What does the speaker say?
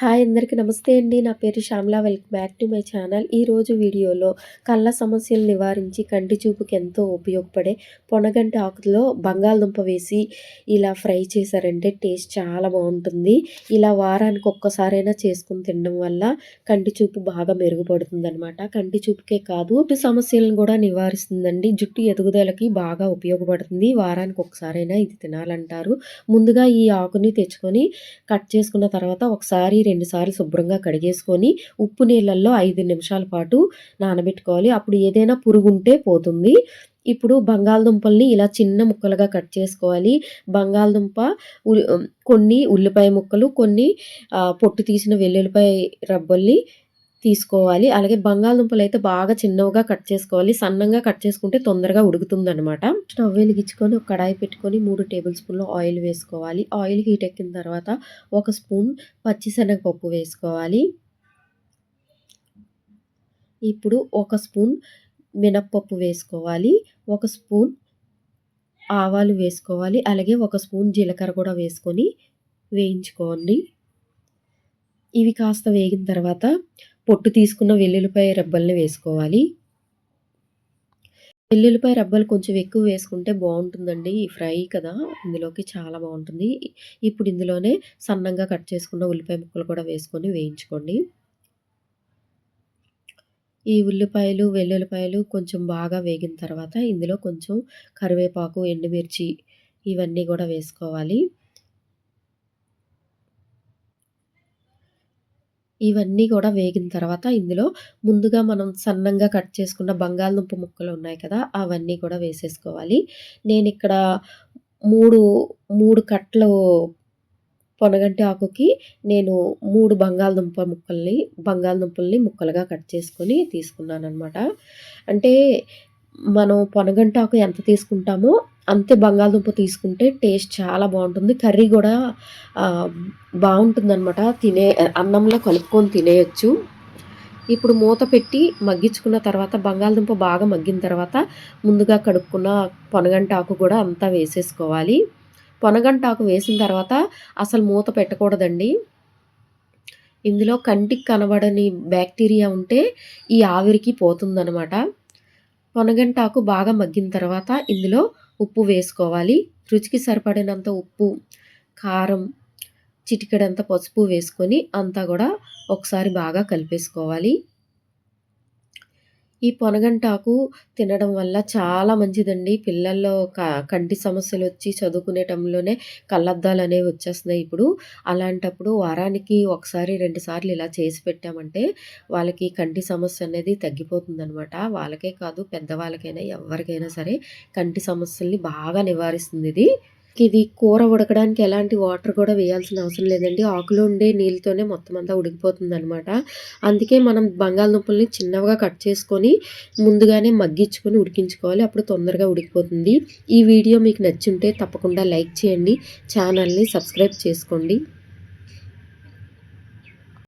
Hi అందరికీ నమస్తే అండి. నా పేరు Shyamala. Welcome back to my channel. ఈరోజు వీడియోలో కళ్ళ సమస్యలు నివారించి కంటి చూపుకి ఎంతో ఉపయోగపడే పొనగంటి ఆకులో బంగాళదుంప వేసి ఇలా ఫ్రై చేశారంటే టేస్ట్ చాలా బాగుంటుంది. ఇలా వారానికి ఒక్కసారైనా చేసుకుని తినడం వల్ల కంటి చూపు బాగా మెరుగుపడుతుందనమాట కంటి చూపుకే కాదు జుట్టు సమస్యలను కూడా నివారిస్తుందండి. జుట్టు ఎదుగుదలకి బాగా ఉపయోగపడుతుంది. వారానికి ఒకసారైనా ఇది తినాలంటారు. ముందుగా ఈ ఆకుని తెచ్చుకొని కట్ చేసుకున్న తర్వాత ఒకసారి రెండుసార్లు శుభ్రంగా కడిగేసుకొని ఉప్పు నీళ్ళల్లో ఐదు నిమిషాల పాటు నానబెట్టుకోవాలి. అప్పుడు ఏదైనా పురుగుంటే పోతుంది. ఇప్పుడు బంగాళదుంపల్ని ఇలా చిన్న ముక్కలుగా కట్ చేసుకోవాలి. బంగాళదుంప కొన్ని ఉల్లిపాయ ముక్కలు కొన్ని పొట్టు తీసిన వెల్లుల్లిపాయ రబ్బల్ని తీసుకోవాలి. అలాగే బంగాళదుంపలు అయితే బాగా చిన్నవిగా కట్ చేసుకోవాలి. సన్నంగా కట్ చేసుకుంటే తొందరగా ఉడుకుతుందనమాట స్టవ్ వెలిగించుకొని ఒక కడాయి పెట్టుకొని మూడు టేబుల్ స్పూన్లు ఆయిల్ వేసుకోవాలి. ఆయిల్ హీట్ ఎక్కిన తర్వాత ఒక స్పూన్ పచ్చిశనగపప్పు వేసుకోవాలి. ఇప్పుడు ఒక స్పూన్ మినప్పప్పు వేసుకోవాలి. ఒక స్పూన్ ఆవాలు వేసుకోవాలి. అలాగే ఒక స్పూన్ జీలకర్ర కూడా వేసుకొని వేయించుకోండి. ఇవి కాస్త వేగిన తర్వాత పొట్టు తీసుకున్న వెల్లుల్లిపాయ రబ్బల్ని వేసుకోవాలి. వెల్లుల్లిపాయ రబ్బలు కొంచెం ఎక్కువ వేసుకుంటే బాగుంటుందండి ఈ ఫ్రై కదా ఇందులోకి చాలా బాగుంటుంది. ఇప్పుడు ఇందులోనే సన్నంగా కట్ చేసుకున్న ఉల్లిపాయ ముక్కలు కూడా వేసుకొని వేయించుకోండి. ఈ ఉల్లిపాయలు వెల్లుల్లిపాయలు కొంచెం బాగా వేగిన తర్వాత ఇందులో కొంచెం కరివేపాకు ఎండుమిర్చి ఇవన్నీ కూడా వేసుకోవాలి. ఇవన్నీ కూడా వేగిన తర్వాత ఇందులో ముందుగా మనం సన్నంగా కట్ చేసుకున్న బంగాళదుంప ముక్కలు ఉన్నాయి కదా అవన్నీ కూడా వేసేసుకోవాలి. నేను ఇక్కడ మూడు మూడు కట్టలు పొనగంటి ఆకుకి నేను మూడు బంగాళదుంప ముక్కల్ని బంగాళదుంపల్ని ముక్కలుగా కట్ చేసుకొని తీసుకున్నాను అనమాట అంటే మనం పొనగంటాకు ఎంత తీసుకుంటామో అంతే బంగాళదుంప తీసుకుంటే టేస్ట్ చాలా బాగుంటుంది. కర్రీ కూడా బాగుంటుంది అనమాట తినే అన్నంలో కలుపుకొని తినేయచ్చు. ఇప్పుడు మూత పెట్టి మగ్గించుకున్న తర్వాత బంగాళదుంప బాగా మగ్గిన తర్వాత ముందుగా కడుక్కున్న పొనగంటాకు కూడా అంతా వేసేసుకోవాలి. పొనగంటాకు వేసిన తర్వాత అసలు మూత పెట్టకూడదండి. ఇందులో కంటికి కనబడని బ్యాక్టీరియా ఉంటే ఈ ఆవిరికి పోతుందనమాట పొనగంటాకు బాగా మగ్గిన తర్వాత ఇందులో ఉప్పు వేసుకోవాలి. రుచికి సరిపడినంత ఉప్పు కారం చిటికెడంత పసుపు వేసుకొని అంతా కూడా ఒకసారి బాగా కలిపేసుకోవాలి. ఈ పొనగంటాకు తినడం వల్ల చాలా మంచిదండి. పిల్లల్లో క కంటి సమస్యలు వచ్చి చదువుకునేటంలోనే కళ్ళద్దాలు అనేవి వచ్చేస్తున్నాయి ఇప్పుడు. అలాంటప్పుడు వారానికి ఒకసారి రెండు సార్లు ఇలా చేసి పెట్టామంటే వాళ్ళకి కంటి సమస్య అనేది తగ్గిపోతుందనమాట వాళ్ళకే కాదు పెద్దవాళ్ళకైనా ఎవరికైనా సరే కంటి సమస్యల్ని బాగా నివారిస్తుంది ఇది. ఇది కూర ఉడకడానికి ఎలాంటి వాటర్ కూడా వేయాల్సిన అవసరం లేదండి. ఆకులో ఉండే నీళ్ళతోనే మొత్తం అంతా ఉడికిపోతుంది అనమాట అందుకే మనం బంగాళదుంపల్ని చిన్నగా కట్ చేసుకొని ముందుగానే మగ్గించుకొని ఉడికించుకోవాలి. అప్పుడు తొందరగా ఉడికిపోతుంది. ఈ వీడియో మీకు నచ్చుంటే తప్పకుండా లైక్ చేయండి. ఛానల్ని సబ్స్క్రైబ్ చేసుకోండి.